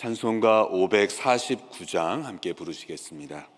찬송가 549장 함께 부르시겠습니다.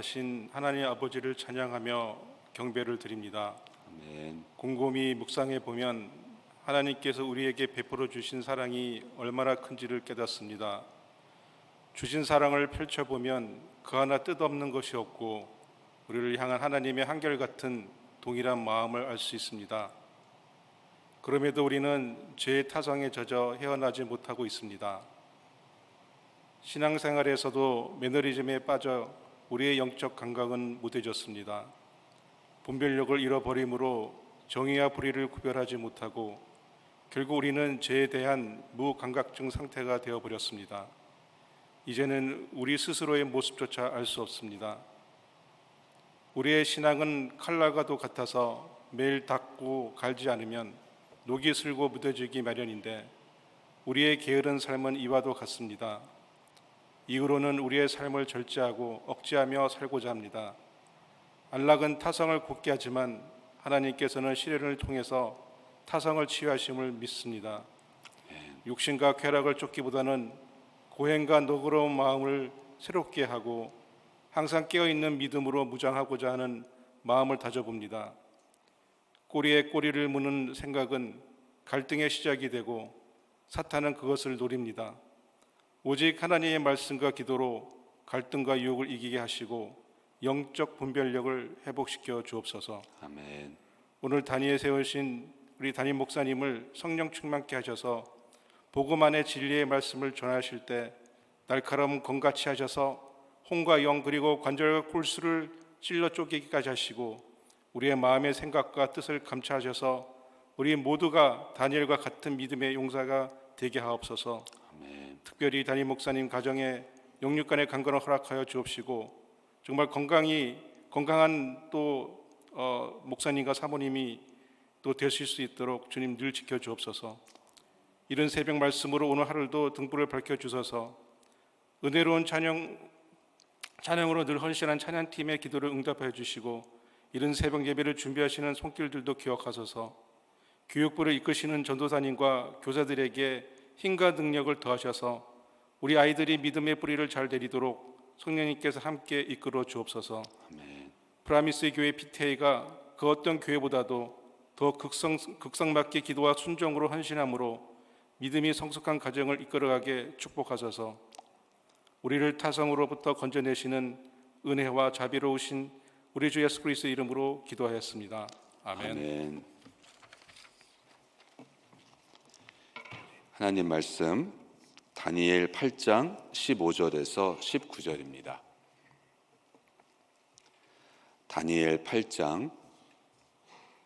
풍성하신 하나님 아버지를 찬양하며 경배를 드립니다. 아멘 곰곰이 묵상해 보면 하나님께서 우리에게 베풀어 주신 사랑이 얼마나 큰지를 깨닫습니다. 주신 사랑을 펼쳐 보면 그 하나 뜻없는 것이 없고 우리를 향한 하나님의 한결같은 동일한 마음을 알 수 있습니다. 그럼에도 우리는 죄의 타성에 젖어 헤어나지 못하고 있습니다. 신앙생활에서도 매너리즘에 빠져 우리의 영적 감각은 무뎌졌습니다. 분별력을 잃어버림으로 정의와 불의를 구별하지 못하고 결국 우리는 죄에 대한 무감각증 상태가 되어 버렸습니다. 이제는 우리 스스로의 모습조차 알 수 없습니다. 우리의 신앙은 칼날과도 같아서 매일 닦고 갈지 않으면 녹이 슬고 묻어지기 마련인데 우리의 게으른 삶은 이와도 같습니다. 이후로는 우리의 삶을 절제하고 억제하며 살고자 합니다. 안락은 타성을 굳게 하지만 하나님께서는 시련을 통해서 타성을 치유하심을 믿습니다. 육신과 쾌락을 쫓기보다는 고행과 너그러운 마음을 새롭게 하고 항상 깨어 있는 믿음으로 무장하고자 하는 마음을 다져봅니다. 꼬리에 꼬리를 무는 생각은 갈등의 시작이 되고 사탄은 그것을 노립니다. 오직 하나님의 말씀과 기도로 갈등과 유혹을 이기게 하시고 영적 분별력을 회복시켜 주옵소서. 아멘. 오늘 단위에 세우신 우리 담임 목사님을 성령 충만케 하셔서 복음 안의 진리의 말씀을 전하실 때 날카로움 건같이 하셔서 홍과 영 그리고 관절과 골수를 찔러 쪼개기까지 하시고 우리의 마음의 생각과 뜻을 감찰하셔서 우리 모두가 다니엘과 같은 믿음의 용사가 되게 하옵소서. 특별히 담임 목사님 가정에 영육간의 강건을 허락하여 주옵시고 정말 건강이 건강한 또 어, 목사님과 사모님이 또 되실 수 있도록 주님 늘 지켜 주옵소서. 이런 새벽 말씀으로 오늘 하루도 등불을 밝혀 주셔서 은혜로운 찬양 찬양으로 늘 헌신한 찬양팀의 기도를 응답해 주시고 이런 새벽 예배를 준비하시는 손길들도 기억하소서. 교육부를 이끄시는 전도사님과 교사들에게 힘과 능력을 더하셔서 우리 아이들이 믿음의 뿌리를 잘 내리도록 성령님께서 함께 이끌어 주옵소서. 프라미스 교회 PTA가 그 어떤 교회보다도 더 극성 극성맞게 기도와 순종으로 헌신함으로 믿음이 성숙한 가정을 이끌어가게 축복하소서. 우리를 타성으로부터 건져내시는 은혜와 자비로우신 우리 주 예수 그리스도 이름으로 기도하였습니다. 아멘. 아멘. 하나님 말씀 다니엘 8장 15절에서 19절입니다. 다니엘 8장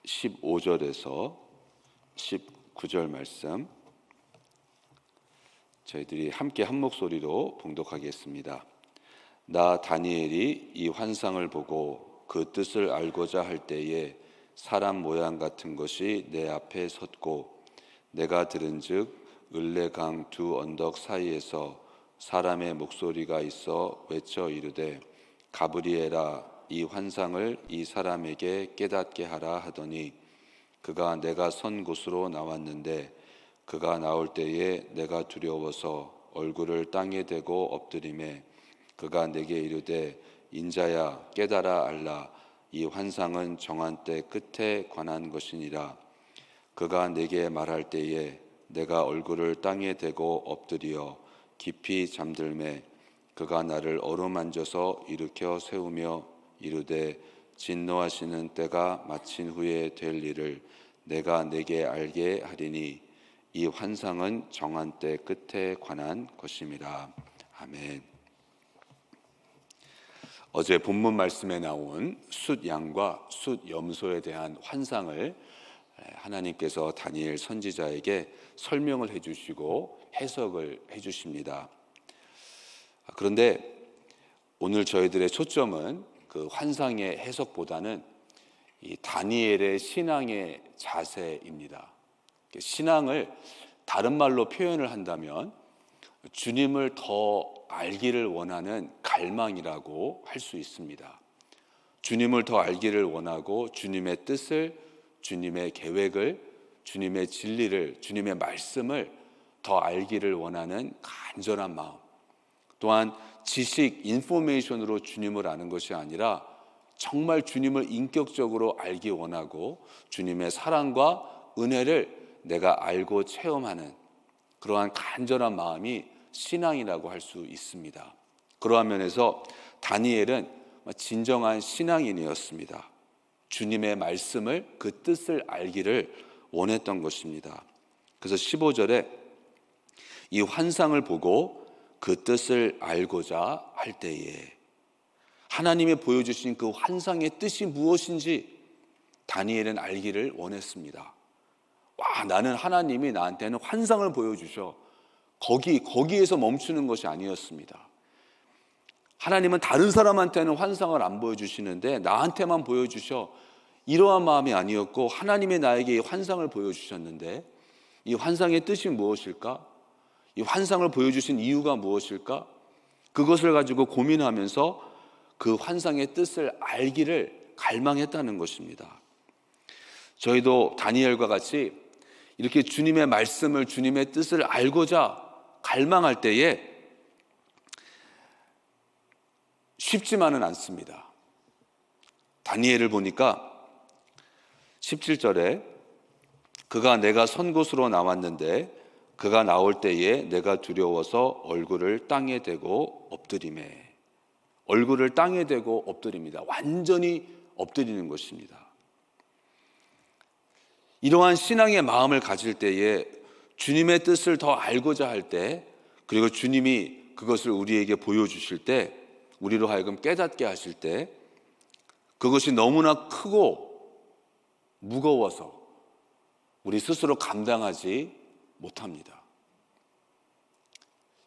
15절에서 19절 말씀 저희들이 함께 한 목소리로 봉독하겠습니다. 나 다니엘이 이 환상을 보고 그 뜻을 알고자 할 때에 사람 모양 같은 것이 내 앞에 섰고 내가 들은즉 을레강 두 언덕 사이에서 사람의 목소리가 있어 외쳐 이르되 가브리엘아 이 환상을 이 사람에게 깨닫게 하라 하더니 그가 내가 선 곳으로 나왔는데 그가 나올 때에 내가 두려워서 얼굴을 땅에 대고 엎드림에 그가 내게 이르되 인자야 깨달아 알라. 이 환상은 정한 때 끝에 관한 것이니라. 그가 내게 말할 때에 내가 얼굴을 땅에 대고 엎드리어 깊이 잠들매 그가 나를 어루만져서 일으켜 세우며 이르되 진노하시는 때가 마친 후에 될 일을 내가 내게 알게 하리니 이 환상은 정한 때 끝에 관한 것임이라 아멘. 어제 본문 말씀에 나온 숫 양과 숫 염소에 대한 환상을 하나님께서 다니엘 선지자에게 설명을 해주시고 해석을 해주십니다. 그런데 오늘 저희들의 초점은 그 환상의 해석보다는 이 다니엘의 신앙의 자세입니다. 신앙을 다른 말로 표현을 한다면 주님을 더 알기를 원하는 갈망이라고 할 수 있습니다. 주님을 더 알기를 원하고 주님의 뜻을, 주님의 계획을, 주님의 진리를, 주님의 말씀을 더 알기를 원하는 간절한 마음. 또한 지식, 인포메이션으로 주님을 아는 것이 아니라 정말 주님을 인격적으로 알기 원하고 주님의 사랑과 은혜를 내가 알고 체험하는 그러한 간절한 마음이 신앙이라고 할 수 있습니다. 그러한 면에서 다니엘은 진정한 신앙인이었습니다. 주님의 말씀을 그 뜻을 알기를 원했던 것입니다. 그래서 15절에 이 환상을 보고 그 뜻을 알고자 할 때에 하나님이 보여주신 그 환상의 뜻이 무엇인지 다니엘은 알기를 원했습니다. 와, 나는 하나님이 나한테는 환상을 보여주셔. 거기, 거기에서 멈추는 것이 아니었습니다. 하나님은 다른 사람한테는 환상을 안 보여주시는데 나한테만 보여주셔. 이러한 마음이 아니었고 하나님이 나에게 이 환상을 보여주셨는데 이 환상의 뜻이 무엇일까? 이 환상을 보여주신 이유가 무엇일까? 그것을 가지고 고민하면서 그 환상의 뜻을 알기를 갈망했다는 것입니다. 저희도 다니엘과 같이 이렇게 주님의 말씀을 주님의 뜻을 알고자 갈망할 때에 쉽지만은 않습니다. 다니엘을 보니까 17절에 그가 내가 선 곳으로 나왔는데 그가 나올 때에 내가 두려워서 얼굴을 땅에 대고 엎드림에 얼굴을 땅에 대고 엎드립니다. 완전히 엎드리는 것입니다. 이러한 신앙의 마음을 가질 때에 주님의 뜻을 더 알고자 할 때, 그리고 주님이 그것을 우리에게 보여주실 때, 우리로 하여금 깨닫게 하실 때 그것이 너무나 크고 무거워서 우리 스스로 감당하지 못합니다.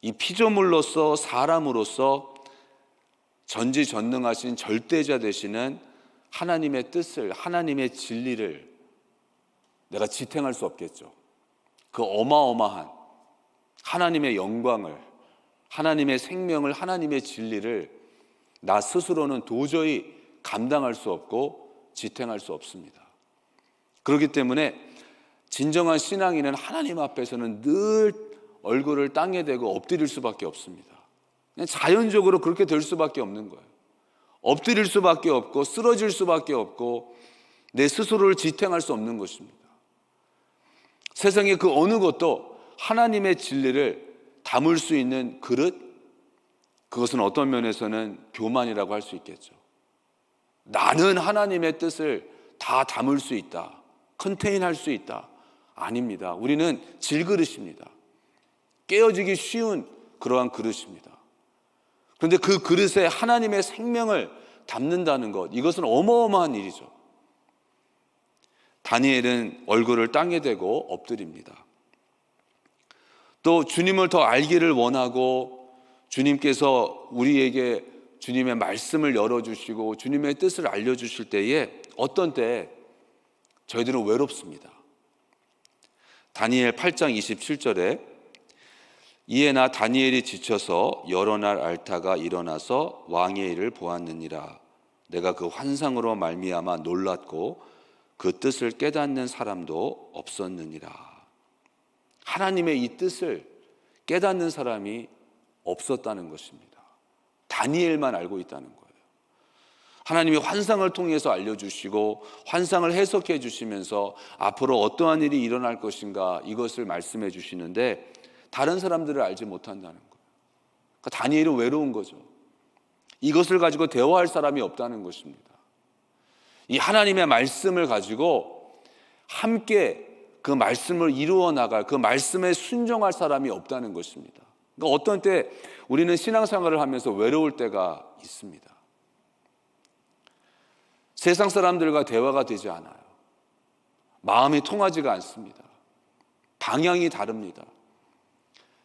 이 피조물로서 사람으로서 전지전능하신 절대자 되시는 하나님의 뜻을 하나님의 진리를 내가 지탱할 수 없겠죠. 그 어마어마한 하나님의 영광을 하나님의 생명을 하나님의 진리를 나 스스로는 도저히 감당할 수 없고 지탱할 수 없습니다. 그렇기 때문에 진정한 신앙인은 하나님 앞에서는 늘 얼굴을 땅에 대고 엎드릴 수밖에 없습니다. 자연적으로 그렇게 될 수밖에 없는 거예요. 엎드릴 수밖에 없고 쓰러질 수밖에 없고 내 스스로를 지탱할 수 없는 것입니다. 세상의 그 어느 것도 하나님의 진리를 담을 수 있는 그릇, 그것은 어떤 면에서는 교만이라고 할 수 있겠죠. 나는 하나님의 뜻을 다 담을 수 있다. 컨테인 할 수 있다. 아닙니다. 우리는 질그릇입니다. 깨어지기 쉬운 그러한 그릇입니다. 그런데 그 그릇에 하나님의 생명을 담는다는 것, 이것은 어마어마한 일이죠. 다니엘은 얼굴을 땅에 대고 엎드립니다. 또 주님을 더 알기를 원하고 주님께서 우리에게 주님의 말씀을 열어주시고 주님의 뜻을 알려주실 때에 어떤 때 저희들은 외롭습니다. 다니엘 8장 27절에 이에 나 다니엘이 지쳐서 여러 날 앓다가 일어나서 왕의 일을 보았느니라. 내가 그 환상으로 말미암아 놀랐고 그 뜻을 깨닫는 사람도 없었느니라. 하나님의 이 뜻을 깨닫는 사람이 없었다는 것입니다. 다니엘만 알고 있다는 거예요. 하나님이 환상을 통해서 알려주시고 환상을 해석해 주시면서 앞으로 어떠한 일이 일어날 것인가 이것을 말씀해 주시는데 다른 사람들을 알지 못한다는 거예요. 그러니까 다니엘은 외로운 거죠. 이것을 가지고 대화할 사람이 없다는 것입니다. 이 하나님의 말씀을 가지고 함께 그 말씀을 이루어 나갈 그 말씀에 순종할 사람이 없다는 것입니다. 그러니까 어떤 때 우리는 신앙생활을 하면서 외로울 때가 있습니다. 세상 사람들과 대화가 되지 않아요. 마음이 통하지가 않습니다. 방향이 다릅니다.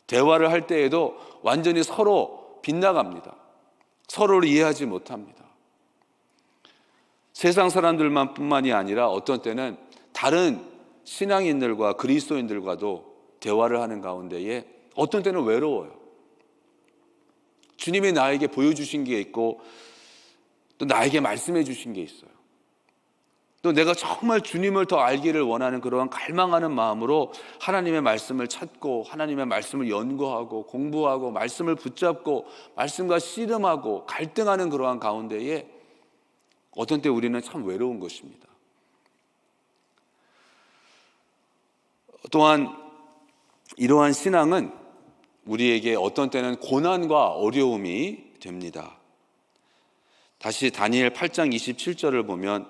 대화를 할 때에도 완전히 서로 빗나갑니다. 서로를 이해하지 못합니다. 세상 사람들만 뿐만이 아니라 어떤 때는 다른 신앙인들과 그리스도인들과도 대화를 하는 가운데에 어떤 때는 외로워요. 주님이 나에게 보여주신 게 있고 또 나에게 말씀해 주신 게 있어요. 또 내가 정말 주님을 더 알기를 원하는 그러한 갈망하는 마음으로 하나님의 말씀을 찾고 하나님의 말씀을 연구하고 공부하고 말씀을 붙잡고 말씀과 씨름하고 갈등하는 그러한 가운데에 어떤 때 우리는 참 외로운 것입니다. 또한 이러한 신앙은 우리에게 어떤 때는 고난과 어려움이 됩니다. 다시 다니엘 8장 27절을 보면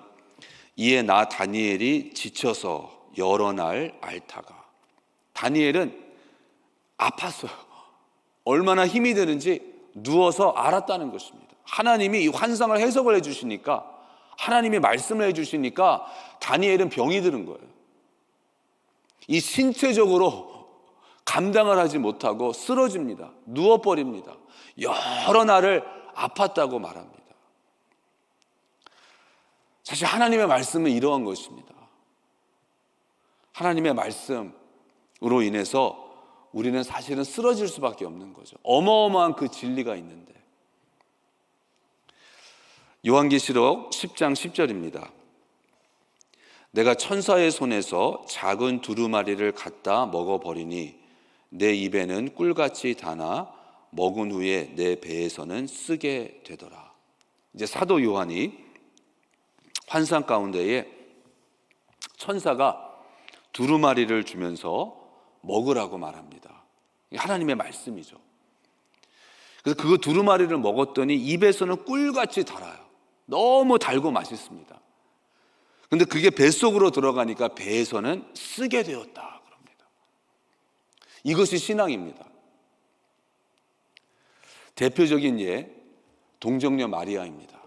이에 나 다니엘이 지쳐서 여러 날 앓다가 다니엘은 아팠어요. 얼마나 힘이 드는지 누워서 알았다는 것입니다. 하나님이 이 환상을 해석을 해 주시니까 하나님이 말씀을 해 주시니까 다니엘은 병이 드는 거예요. 이 신체적으로 감당을 하지 못하고 쓰러집니다. 누워버립니다. 여러 날을 아팠다고 말합니다. 사실 하나님의 말씀은 이러한 것입니다. 하나님의 말씀으로 인해서 우리는 사실은 쓰러질 수밖에 없는 거죠. 어마어마한 그 진리가 있는데. 요한계시록 10장 10절입니다. 내가 천사의 손에서 작은 두루마리를 갖다 먹어버리니 내 입에는 꿀같이 다나 먹은 후에 내 배에서는 쓰게 되더라. 이제 사도 요한이 환상 가운데에 천사가 두루마리를 주면서 먹으라고 말합니다. 하나님의 말씀이죠. 그래서 그 두루마리를 먹었더니 입에서는 꿀같이 달아요. 너무 달고 맛있습니다. 근데 그게 뱃속으로 들어가니까 배에서는 쓰게 되었다. 그럽니다. 이것이 신앙입니다. 대표적인 예, 동정녀 마리아입니다.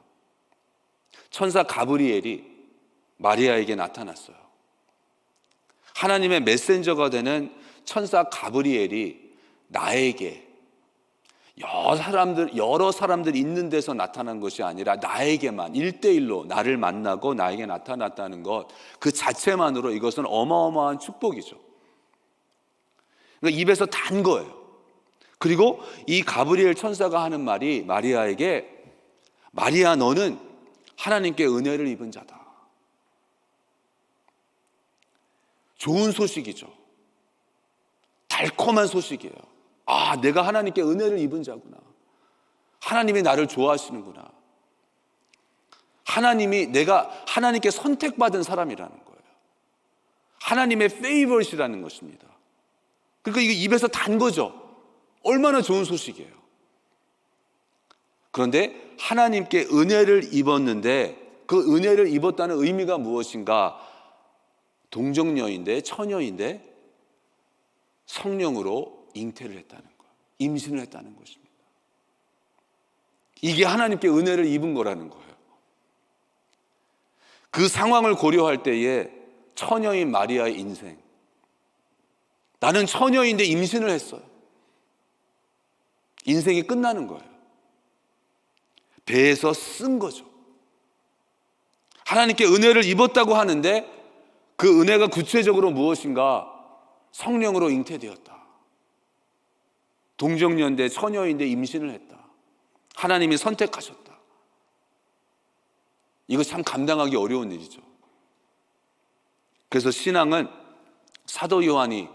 천사 가브리엘이 마리아에게 나타났어요. 하나님의 메신저가 되는 천사 가브리엘이 나에게 여러 사람들, 여러 사람들 있는 데서 나타난 것이 아니라 나에게만 일대일로 나를 만나고 나에게 나타났다는 것, 그 자체만으로 이것은 어마어마한 축복이죠. 그러니까 입에서 단 거예요. 그리고 이 가브리엘 천사가 하는 말이 마리아에게 마리아 너는 하나님께 은혜를 입은 자다. 좋은 소식이죠. 달콤한 소식이에요. 아, 내가 하나님께 은혜를 입은 자구나. 하나님이 나를 좋아하시는구나. 하나님이 내가 하나님께 선택받은 사람이라는 거예요. 하나님의 페이버릿이라는 것입니다. 그러니까 이게 입에서 단 거죠. 얼마나 좋은 소식이에요. 그런데 하나님께 은혜를 입었는데 그 은혜를 입었다는 의미가 무엇인가? 동정녀인데 처녀인데 성령으로 잉태를 했다는 거예요. 임신을 했다는 것입니다. 이게 하나님께 은혜를 입은 거라는 거예요. 그 상황을 고려할 때에 처녀인 마리아의 인생. 나는 처녀인데 임신을 했어요. 인생이 끝나는 거예요. 배에서 쓴 거죠. 하나님께 은혜를 입었다고 하는데 그 은혜가 구체적으로 무엇인가? 성령으로 잉태되었다. 동정녀인데 처녀인데 임신을 했다. 하나님이 선택하셨다. 이거 참 감당하기 어려운 일이죠. 그래서 신앙은 사도 요한이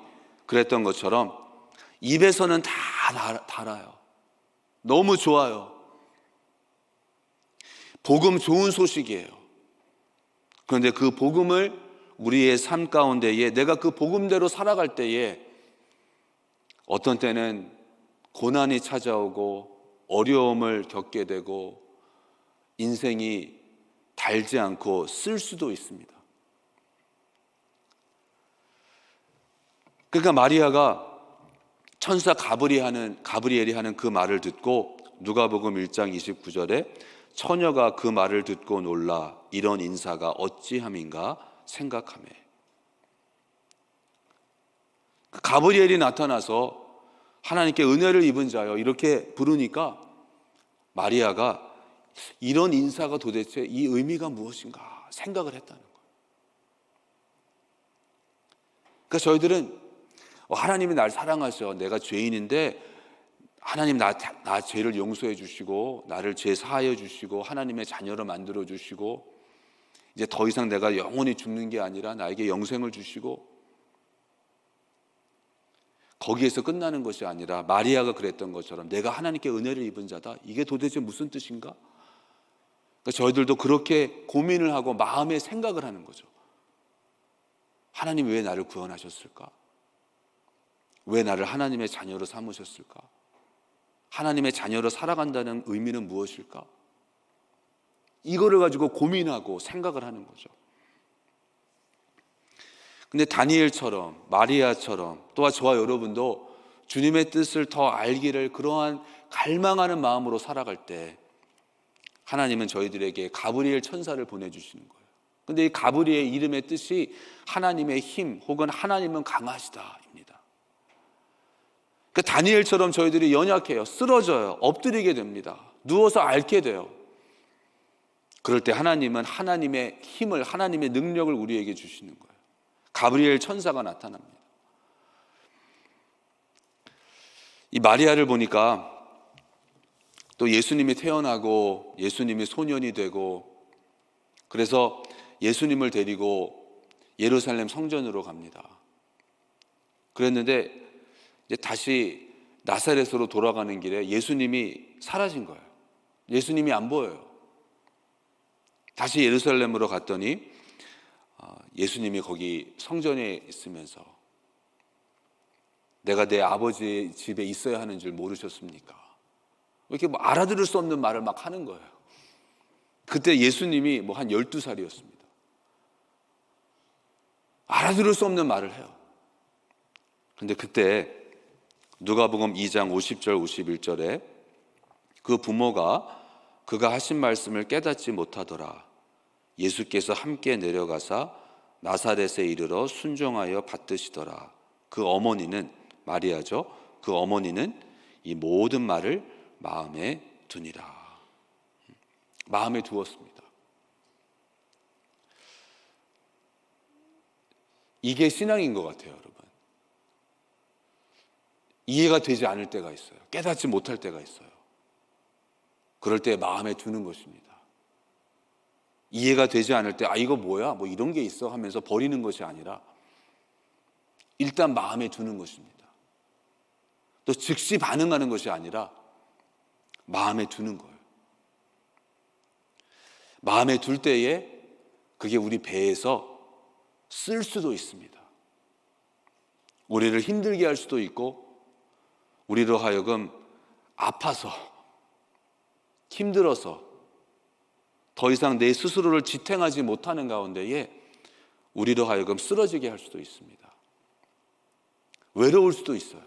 그랬던 것처럼 입에서는 다 달- 달아요. 너무 좋아요. 복음 좋은 소식이에요. 그런데 그 복음을 우리의 삶 가운데에 내가 그 복음대로 살아갈 때에 어떤 때는 고난이 찾아오고 어려움을 겪게 되고 인생이 달지 않고 쓸 수도 있습니다. 그러니까 마리아가 천사 가브리엘이 하는 그 말을 듣고 누가복음 1장 29절에 처녀가 그 말을 듣고 놀라 이런 인사가 어찌함인가 생각하매 그 가브리엘이 나타나서 하나님께 은혜를 입은 자여 이렇게 부르니까 마리아가 이런 인사가 도대체 이 의미가 무엇인가 생각을 했다는 거예요. 그러니까 저희들은 어, 하나님이 날 사랑하셔. 내가 죄인인데 하나님 나, 나 죄를 용서해 주시고 나를 죄 사하여 주시고 하나님의 자녀로 만들어 주시고 이제 더 이상 내가 영원히 죽는 게 아니라 나에게 영생을 주시고 거기에서 끝나는 것이 아니라 마리아가 그랬던 것처럼 내가 하나님께 은혜를 입은 자다. 이게 도대체 무슨 뜻인가? 그러니까 저희들도 그렇게 고민을 하고 마음에 생각을 하는 거죠. 하나님 왜 나를 구원하셨을까? 왜 나를 하나님의 자녀로 삼으셨을까? 하나님의 자녀로 살아간다는 의미는 무엇일까? 이거를 가지고 고민하고 생각을 하는 거죠. 근데 다니엘처럼 마리아처럼 또한 저와 여러분도 주님의 뜻을 더 알기를 그러한 갈망하는 마음으로 살아갈 때 하나님은 저희들에게 가브리엘 천사를 보내주시는 거예요. 근데 이 가브리엘 이름의 뜻이 하나님의 힘 혹은 하나님은 강하시다입니다. 그 다니엘처럼 저희들이 연약해요. 쓰러져요. 엎드리게 됩니다. 누워서 앓게 돼요. 그럴 때 하나님은 하나님의 힘을, 하나님의 능력을 우리에게 주시는 거예요. 가브리엘 천사가 나타납니다. 이 마리아를 보니까 또 예수님이 태어나고 예수님이 소년이 되고 그래서 예수님을 데리고 예루살렘 성전으로 갑니다. 그랬는데 이제 다시 나사렛으로 돌아가는 길에 예수님이 사라진 거예요. 예수님이 안 보여요. 다시 예루살렘으로 갔더니 어, 예수님이 거기 성전에 있으면서 내가 내 아버지 집에 있어야 하는 줄 모르셨습니까? 이렇게 뭐 알아들을 수 없는 말을 막 하는 거예요. 그때 예수님이 뭐 한 12살이었습니다. 알아들을 수 없는 말을 해요. 근데 그때 누가복음 2장 50절 51절에 그 부모가 그가 하신 말씀을 깨닫지 못하더라. 예수께서 함께 내려가사 나사렛에 이르러 순종하여 받드시더라. 그 어머니는 마리아죠. 그 어머니는 이 모든 말을 마음에 두니라. 마음에 두었습니다. 이게 신앙인 것 같아요, 여러분. 이해가 되지 않을 때가 있어요. 깨닫지 못할 때가 있어요. 그럴 때 마음에 두는 것입니다. 이해가 되지 않을 때, 아, 이거 뭐야? 뭐 이런 게 있어? 하면서 버리는 것이 아니라 일단 마음에 두는 것입니다. 또 즉시 반응하는 것이 아니라 마음에 두는 거예요. 마음에 둘 때에 그게 우리 배에서 쓸 수도 있습니다. 우리를 힘들게 할 수도 있고, 우리로 하여금 아파서, 힘들어서, 더 이상 내 스스로를 지탱하지 못하는 가운데에 우리로 하여금 쓰러지게 할 수도 있습니다. 외로울 수도 있어요.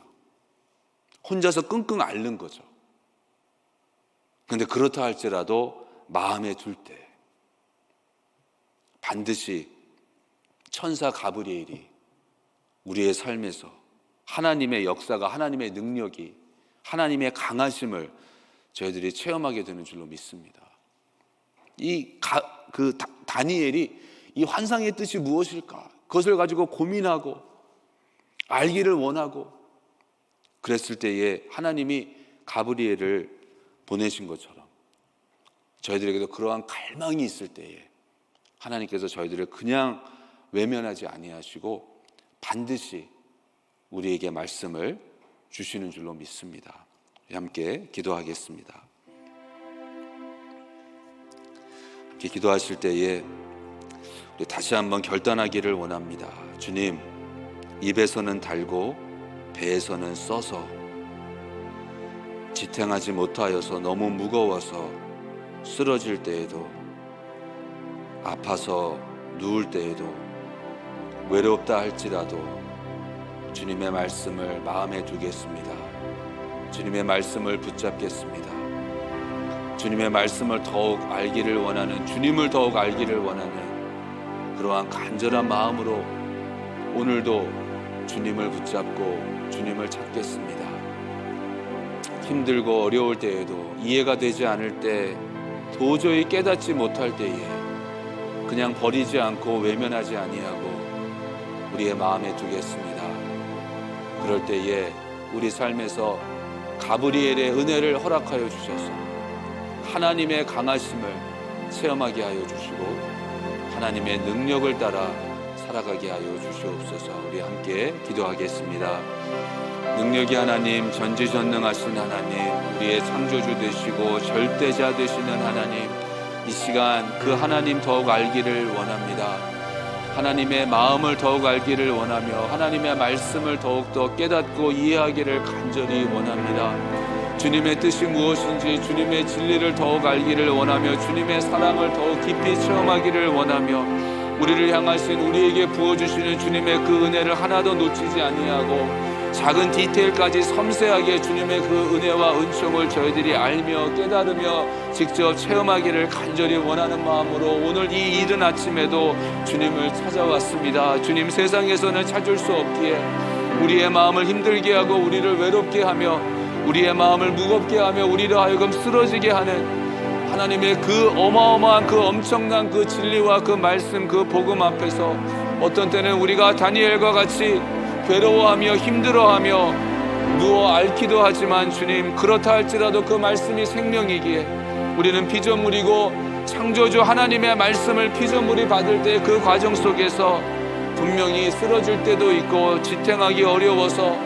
혼자서 끙끙 앓는 거죠. 근데 그렇다 할지라도 마음에 둘때 반드시 천사 가브리엘이 우리의 삶에서 하나님의 역사가 하나님의 능력이 하나님의 강하심을 저희들이 체험하게 되는 줄로 믿습니다. 이 그 다니엘이 이 환상의 뜻이 무엇일까? 그것을 가지고 고민하고 알기를 원하고 그랬을 때에 하나님이 가브리엘을 보내신 것처럼 저희들에게도 그러한 갈망이 있을 때에 하나님께서 저희들을 그냥 외면하지 아니하시고 반드시 우리에게 말씀을 주시는 줄로 믿습니다. 함께 기도하겠습니다. 함께 기도하실 때에 우리 다시 한번 결단하기를 원합니다. 주님, 입에서는 달고 배에서는 써서 지탱하지 못하여서 너무 무거워서 쓰러질 때에도 아파서 누울 때에도 외롭다 할지라도 주님의 말씀을 마음에 두겠습니다. 주님의 말씀을 붙잡겠습니다. 주님의 말씀을 더욱 알기를 원하는 주님을 더욱 알기를 원하는 그러한 간절한 마음으로 오늘도 주님을 붙잡고 주님을 찾겠습니다. 힘들고 어려울 때에도 이해가 되지 않을 때 도저히 깨닫지 못할 때에 그냥 버리지 않고 외면하지 아니하고 우리의 마음에 두겠습니다. 그럴 때에 우리 삶에서 가브리엘의 은혜를 허락하여 주셔서 하나님의 강하심을 체험하게 하여 주시고 하나님의 능력을 따라 살아가게 하여 주시옵소서. 우리 함께 기도하겠습니다. 능력이 하나님, 전지전능하신 하나님, 우리의 창조주 되시고 절대자 되시는 하나님, 이 시간 그 하나님 더욱 알기를 원합니다. 하나님의 마음을 더욱 알기를 원하며 하나님의 말씀을 더욱더 깨닫고 이해하기를 간절히 원합니다. 주님의 뜻이 무엇인지 주님의 진리를 더욱 알기를 원하며 주님의 사랑을 더욱 깊이 체험하기를 원하며 우리를 향하신 우리에게 부어주시는 주님의 그 은혜를 하나도 놓치지 아니하고 작은 디테일까지 섬세하게 주님의 그 은혜와 은총을 저희들이 알며 깨달으며 직접 체험하기를 간절히 원하는 마음으로 오늘 이 이른 아침에도 주님을 찾아왔습니다. 주님 세상에서는 찾을 수 없기에 우리의 마음을 힘들게 하고 우리를 외롭게 하며 우리의 마음을 무겁게 하며 우리를 하여금 쓰러지게 하는 하나님의 그 어마어마한 그 엄청난 그 진리와 그 말씀 그 복음 앞에서 어떤 때는 우리가 다니엘과 같이 괴로워하며 힘들어하며 누워 앓기도 하지만 주님 그렇다 할지라도 그 말씀이 생명이기에 우리는 피조물이고 창조주 하나님의 말씀을 피조물이 받을 때 그 과정 속에서 분명히 쓰러질 때도 있고 지탱하기 어려워서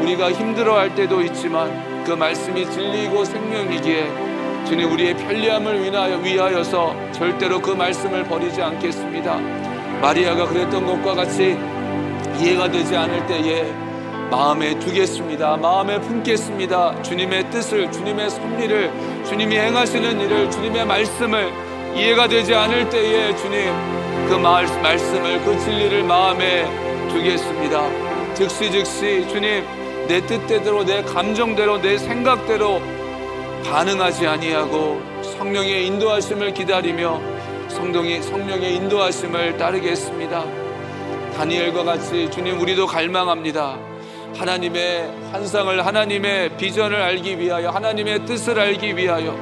우리가 힘들어할 때도 있지만 그 말씀이 진리이고 생명이기에 주님 우리의 편리함을 위하여, 위하여서 절대로 그 말씀을 버리지 않겠습니다. 마리아가 그랬던 것과 같이 이해가 되지 않을 때에 마음에 두겠습니다. 마음에 품겠습니다. 주님의 뜻을, 주님의 섭리를, 주님이 행하시는 일을, 주님의 말씀을 이해가 되지 않을 때에 주님 그 말씀을, 그 진리를 마음에 두겠습니다. 즉시 즉시 주님 내 뜻대로, 내 감정대로, 내 생각대로 반응하지 아니하고 성령의 인도하심을 기다리며 성령의 성령의 인도하심을 따르겠습니다. 다니엘과 같이 주님 우리도 갈망합니다. 하나님의 환상을 하나님의 비전을 알기 위하여 하나님의 뜻을 알기 위하여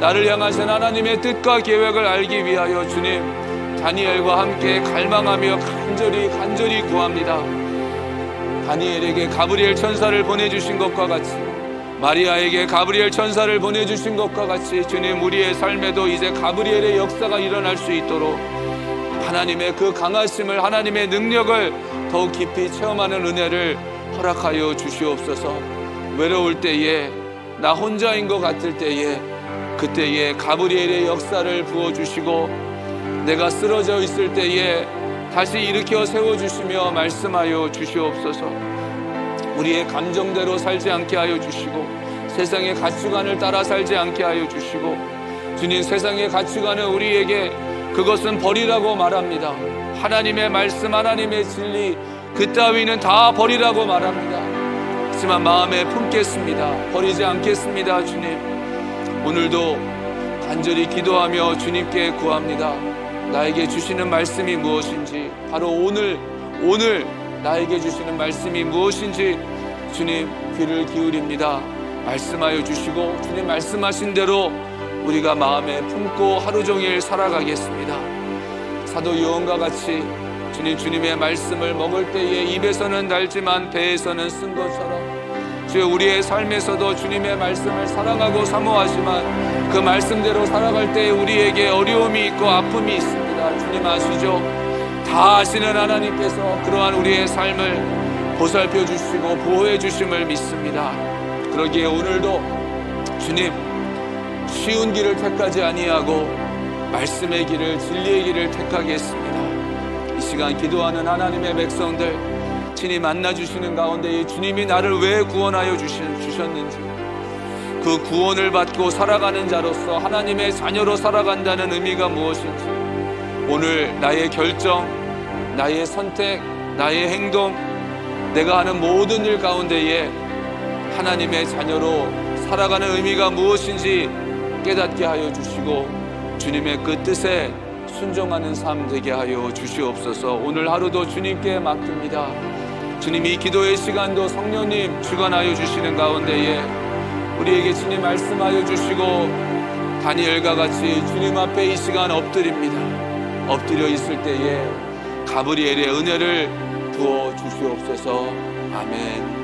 나를 향하신 하나님의 뜻과 계획을 알기 위하여 주님 다니엘과 함께 갈망하며 간절히 간절히 구합니다. 다니엘에게 가브리엘 천사를 보내주신 것과 같이 마리아에게 가브리엘 천사를 보내주신 것과 같이 주님 우리의 삶에도 이제 가브리엘의 역사가 일어날 수 있도록 하나님의 그 강하심을 하나님의 능력을 더욱 깊이 체험하는 은혜를 허락하여 주시옵소서. 외로울 때에 나 혼자인 것 같을 때에 그때에 가브리엘의 역사를 부어 주시고 내가 쓰러져 있을 때에 다시 일으켜 세워 주시며 말씀하여 주시옵소서. 우리의 감정대로 살지 않게 하여 주시고 세상의 가치관을 따라 살지 않게 하여 주시고 주님 세상의 가치관은 우리에게 그것은 버리라고 말합니다. 하나님의 말씀, 하나님의 진리 그 따위는 다 버리라고 말합니다. 하지만 마음에 품겠습니다. 버리지 않겠습니다, 주님. 오늘도 간절히 기도하며 주님께 구합니다. 나에게 주시는 말씀이 무엇인지 바로 오늘 오늘 나에게 주시는 말씀이 무엇인지 주님 귀를 기울입니다. 말씀하여 주시고 주님 말씀하신 대로 우리가 마음에 품고 하루 종일 살아가겠습니다. 사도 요한과 같이 주님 주님의 말씀을 먹을 때에 입에서는 달지만 배에서는 쓴 것처럼 주여 우리의 삶에서도 주님의 말씀을 사랑하고 사모하지만 그 말씀대로 살아갈 때 우리에게 어려움이 있고 아픔이 있습니다. 주님 아시죠? 다 아시는 하나님께서 그러한 우리의 삶을 보살펴 주시고 보호해 주심을 믿습니다. 그러기에 오늘도 주님 쉬운 길을 택하지 아니하고 말씀의 길을 진리의 길을 택하겠습니다. 이 시간 기도하는 하나님의 백성들 친히 만나 주시는 가운데 이 주님이 나를 왜 구원하여 주신, 주셨는지 그 구원을 받고 살아가는 자로서 하나님의 자녀로 살아간다는 의미가 무엇인지 오늘 나의 결정, 나의 선택, 나의 행동, 내가 하는 모든 일 가운데에 하나님의 자녀로 살아가는 의미가 무엇인지 깨닫게 하여 주시고 주님의 그 뜻에 순종하는 삶 되게 하여 주시옵소서 오늘 하루도 주님께 맡깁니다. 주님 이 기도의 시간도 성령님 주관하여 주시는 가운데에 우리에게 주님 말씀하여 주시고 다니엘과 같이 주님 앞에 이 시간 엎드립니다. 엎드려 있을 때에 가브리엘의 은혜를 부어 주시옵소서. 아멘.